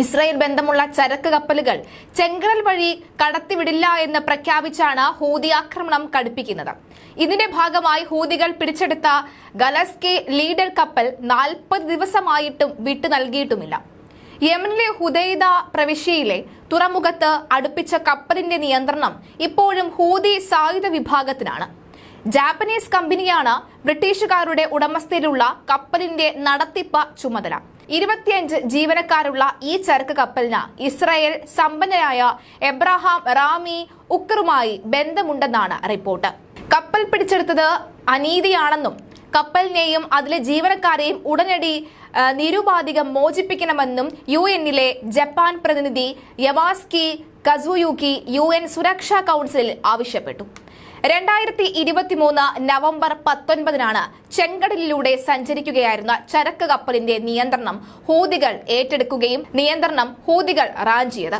Israel ബന്ധമുള്ള ചരക്ക് കപ്പലുകൾ ചെങ്കടൽ വഴി കടത്തിവിടില്ല എന്ന് പ്രഖ്യാപിച്ചാണ് ഹൂതി ആക്രമണം കടുപ്പിക്കുന്നത്. ഇതിന്റെ ഭാഗമായി ഹൂതികൾ പിടിച്ചെടുത്ത ഗലസ്കെ ലീഡർ കപ്പൽ നാൽപ്പത് ദിവസമായിട്ടും വിട്ടു നൽകിയിട്ടുമില്ല. യമനിലെ ഹുദൈദ പ്രവിശ്യയിലെ തുറമുഖത്ത് അടുപ്പിച്ച കപ്പലിന്റെ നിയന്ത്രണം ഇപ്പോഴും ഹൂതി സായുധ വിഭാഗത്തിനാണ്. ജാപ്പനീസ് കമ്പനിയാണ് ബ്രിട്ടീഷുകാരുടെ ഉടമസ്ഥയിലുള്ള കപ്പലിന്റെ നടത്തിപ്പ് ചുമതല. ഇരുപത്തിയഞ്ച് ജീവനക്കാരുള്ള ഈ ചരക്ക് കപ്പലിന് ഇസ്രായേൽ സമ്പന്നരായ എബ്രഹാം റാമി ഉക്കറുമായി ബന്ധമുണ്ടെന്നാണ് റിപ്പോർട്ട്. കപ്പൽ പിടിച്ചെടുത്തത് അനീതിയാണെന്നും കപ്പലിനെയും അതിലെ ജീവനക്കാരെയും ഉടനടി നിരുപാധികം മോചിപ്പിക്കണമെന്നും യു എന്നിലെ ജപ്പാൻ പ്രതിനിധി യവാസ്കി കസുയുക്കി യു എൻ സുരക്ഷാ കൗൺസിലിൽ ആവശ്യപ്പെട്ടു. രണ്ടായിരത്തി ഇരുപത്തിമൂന്ന് നവംബർ പത്തൊൻപതിനാണ് ചെങ്കടലിലൂടെ സഞ്ചരിക്കുകയായിരുന്ന ചരക്ക് കപ്പലിന്റെ നിയന്ത്രണം ഹൂതികൾ ഏറ്റെടുക്കുകയും നിയന്ത്രണം ഹൂതികൾ റാഞ്ചിയത്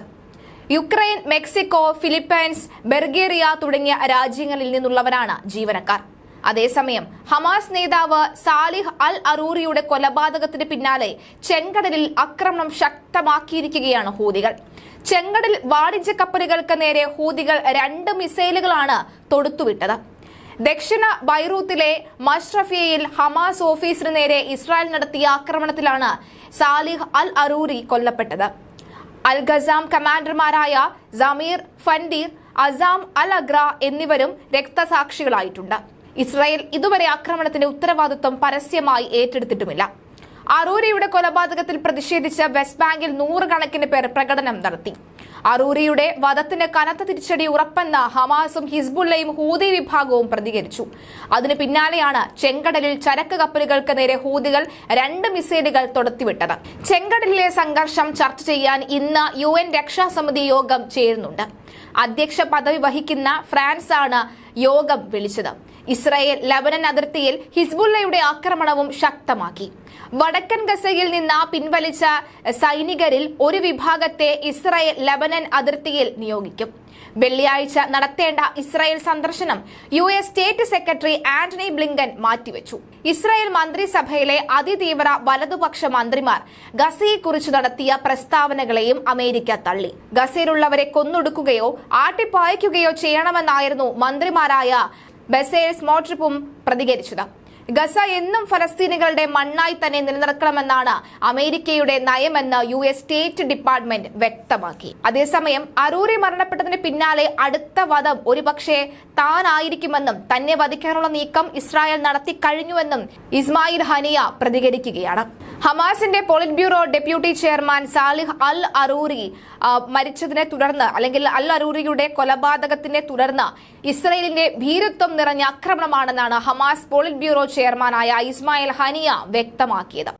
യുക്രൈൻ മെക്സിക്കോ ഫിലിപ്പൈൻസ് ബെർഗേറിയ തുടങ്ങിയ രാജ്യങ്ങളിൽ നിന്നുള്ളവരാണ് ജീവനക്കാർ. അതേസമയം ഹമാസ് നേതാവ് സാലിഹ് അൽ അറൂറിയുടെ കൊലപാതകത്തിന് പിന്നാലെ ചെങ്കടലിൽ ആക്രമണം ശക്തമാക്കിയിരിക്കുകയാണ് ഹൂതികൾ. ചെങ്കടൽ വാണിജ്യ കപ്പലുകൾക്ക് നേരെ ഹൂതികൾ രണ്ട് മിസൈലുകളാണ് തൊടുത്തുവിട്ടത്. ദക്ഷിണ ബൈറൂത്തിലെ മഷ്റഫിയയിൽ ഹമാസ് ഓഫീസിന് നേരെ ഇസ്രായേൽ നടത്തിയ ആക്രമണത്തിലാണ് സാലിഹ് അൽ അറൂരി കൊല്ലപ്പെട്ടത്. Al Qassam കമാൻഡർമാരായ Samir Fandi Azzam al Aqra എന്നിവരും രക്തസാക്ഷികളായിട്ടുണ്ട്. ഇസ്രായേൽ ഇതുവരെ ആക്രമണത്തിന്റെ ഉത്തരവാദിത്വം പരസ്യമായി ഏറ്റെടുത്തിട്ടുമില്ല. അറൂരിയുടെ കൊലപാതകത്തിൽ പ്രതിഷേധിച്ച് വെസ്റ്റ് ബാങ്കിൽ നൂറുകണക്കിന് പേർ പ്രകടനം നടത്തി. അറൂരിയുടെ വധത്തിന് കനത്ത തിരിച്ചടി ഉറപ്പെന്ന ഹമാസും ഹിസ്ബുള്ളയും ഹൂതി വിഭാഗവും പ്രതികരിച്ചു. അതിനു പിന്നാലെയാണ് ചെങ്കടലിൽ ചരക്ക് കപ്പലുകൾക്ക് നേരെ ഹൂതികൾ രണ്ട് മിസൈലുകൾ തൊടുത്തിവിട്ടത്. ചെങ്കടലിലെ സംഘർഷം ചർച്ച ചെയ്യാൻ ഇന്ന് യു എൻ രക്ഷാസമിതി യോഗം ചേരുന്നുണ്ട്. അധ്യക്ഷ പദവി വഹിക്കുന്ന ഫ്രാൻസാണ് യോഗം വിളിച്ചത്. ഇസ്രായേൽ ലബനൻ അതിർത്തിയിൽ ഹിസ്ബുള്ളയുടെ ആക്രമണവും ശക്തമാക്കി. വടക്കൻ ഗസയിൽ നിന്ന് പിൻവലിച്ച സൈനികരിൽ ഒരു വിഭാഗത്തെ ഇസ്രായേൽ ലബനൻ അതിർത്തിയിൽ നിയോഗിക്കും. വെള്ളിയാഴ്ച നടത്തേണ്ട ഇസ്രായേൽ സന്ദർശനം U S state secretary Antony Blinken മാറ്റിവെച്ചു. ഇസ്രായേൽ മന്ത്രിസഭയിലെ അതിതീവ്ര വലതുപക്ഷ മന്ത്രിമാർ ഗസയെക്കുറിച്ച് നടത്തിയ പ്രസ്താവനകളെയും അമേരിക്ക തള്ളി. ഗസയിലുള്ളവരെ കൊന്നൊടുക്കുകയോ ആട്ടിപ്പായിക്കുകയോ ചെയ്യണമെന്നായിരുന്നു മന്ത്രിമാരായ ബസേഴ്സ് മോട്രിപ്പും പ്രതികരിച്ചത്. ഗസ എന്നും ഫലസ്തീനുകളുടെ മണ്ണായി തന്നെ നിലനിർത്തണമെന്നാണ് അമേരിക്കയുടെ നയമെന്ന് യു എസ് സ്റ്റേറ്റ് ഡിപ്പാർട്ട്മെന്റ് വ്യക്തമാക്കി. അതേസമയം അറൂരി മരണപ്പെട്ടതിന് പിന്നാലെ അടുത്ത വധം ഒരുപക്ഷെ താനായിരിക്കുമെന്നും തന്നെ വധിക്കാനുള്ള നീക്കം ഇസ്രായേൽ നടത്തി കഴിഞ്ഞുവെന്നും ഇസ്മായിൽ ഹനിയ പ്രതികരിക്കുകയാണ്. ഹമാസിന്റെ politburo deputy chairman Saleh al Arouri മരിച്ചതിനെ തുടർന്ന് അല്ലെങ്കിൽ അൽ അറൂറിയുടെ കൊലപാതകത്തിനെ തുടർന്ന് ഇസ്രയേലിന്റെ ഭീരുത്വം നിറഞ്ഞ ആക്രമണമാണെന്നാണ് ഹമാസ് പോളിറ്റ് ബ്യൂറോ ചെയർമാനായ ഇസ്മായിൽ ഹനിയ വ്യക്തമാക്കിയത്.